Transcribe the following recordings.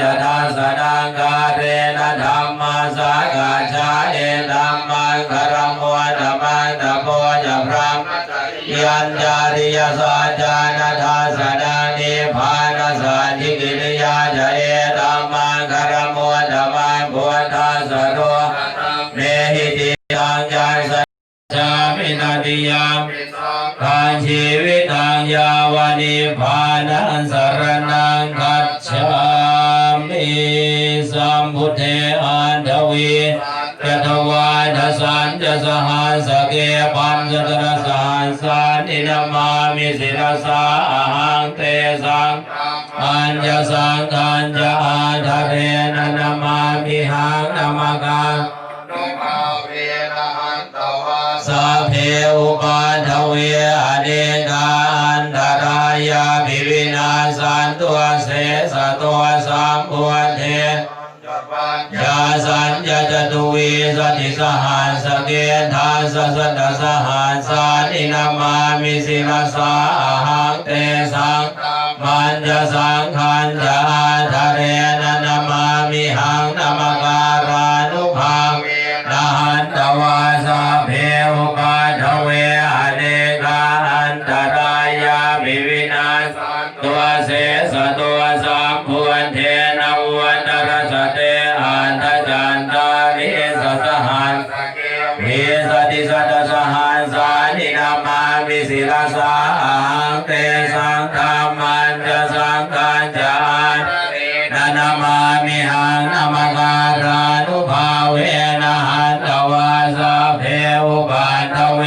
ยะทาสดังกาเรนะธรรมาสากาชาเอตัมมังคารมัวตมังตะโพจะพระยัญจาริยสัจจานาทาสดังนิพานาสัจจิกิริยาจะเอตัมมังคารมัวตมังพุทธาสโรเมหิติยังยันสัจามินาติยังขันชีวิตังยาวานิพานังสรนัง มพุทเทอันทวียะทวายทสันจะสหัสเกปัญจะตระสหัสานินามามิสิรสาอาหังเตสังอัญญสังคัญจะอาทะเรนะนามามิหังนามกังสัพเพอุปัฏฐเวอเนกาอันตรายาภิวินาสันตัวเสสะตัวสัมพุท จตุวีสติสหัสเกทาสสะตสหัสานินามามิสิรสาหังเตสังมันจะสังขันจะ จะสังกัญจานนานามามิหังนามาการานุภาเวนะหันตวาสาเพอุปันทเว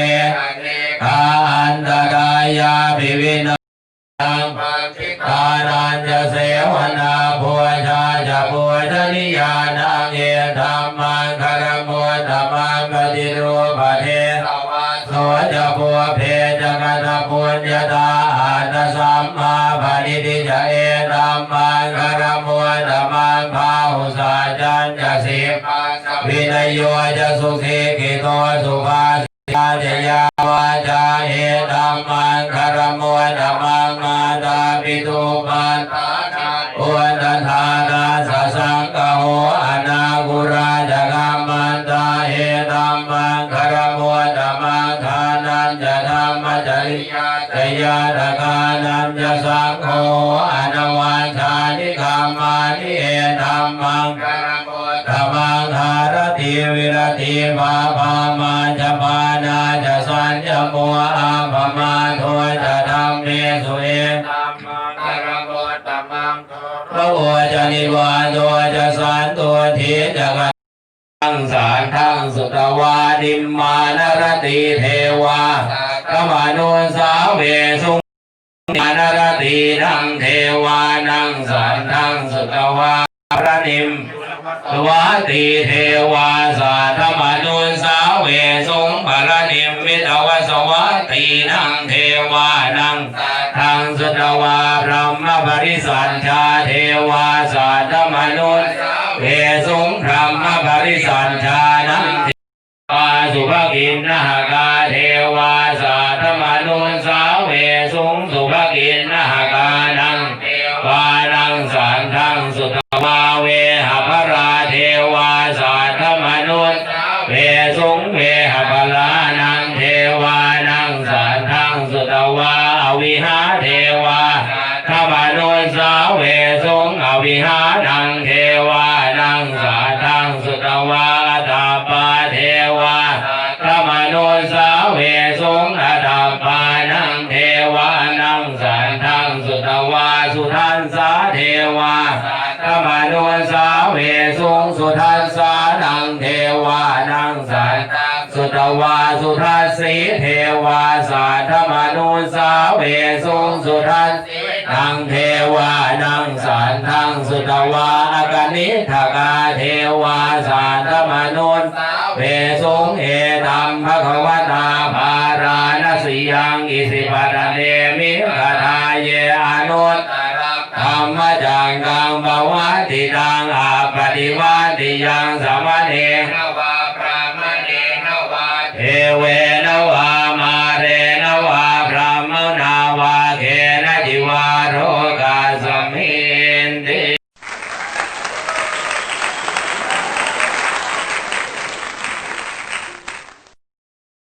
กาอันตรายาภิวินาตังทานันจะเสวนาภูชาจะภูชนิยานังเอธรรมังคารมุตตมังปฏิรูปเทโสจะภูเพจะกตปุญญา ปฏิทิจะเอธรรมังคารมุตมังพาหุสาจันจะสิบวินยโยจะสุขีกิโตสุภาสิยาจะยาวาจาเอธัมมังคารมุตมังมาตาปิตุปันอุ สังโฆอนวันชานิกามานิเอธัมมังธรรมังหารติวิรติภาพามาจะปานาจะสัญญมัวอาภมาโทจะธรรมเมสุเอธรรมังธรโมธรรมังพระโอจะนิวานโทจะสันตัวทีจะกันทั้งสารทั้งสุตวาดิมมานรติเทวากมานุสาเวสุ มานรตินังเทวานังสารทั้งสุตวาพระนิมสวัสดีเทวาสาธรรมนุนสาเวสุงปรนิมมิตวสวัสดีนังเทวานังทางสุตวาพระมบริสันชาเทวาสาธรรมนุนเวสุงพระมบริสันชานังเทวาสุภกินนหกา ทินนหกานังวานังสันทังสุตวาเวหภราเทวาสาธรรมนุษย์เวสุงเวหภลานังเทวานังสันทังสุตวาอวิหาเทวาธรรมนุนสาเวสุงอวิหานัง วาธรรมนุสาเวสุงสุทัสสานังเทวานังสันสุตวาสุทัสสีเทวาสาธรรมนุสาเวสุงสุทัสนังเทวานังสันทังสุตวาอากนิทกาเทวาสาธรรมนุนเวสุงเอตัมภควตาภาราณสียังอิสิปต เนนวาพระมเนนวาเทเว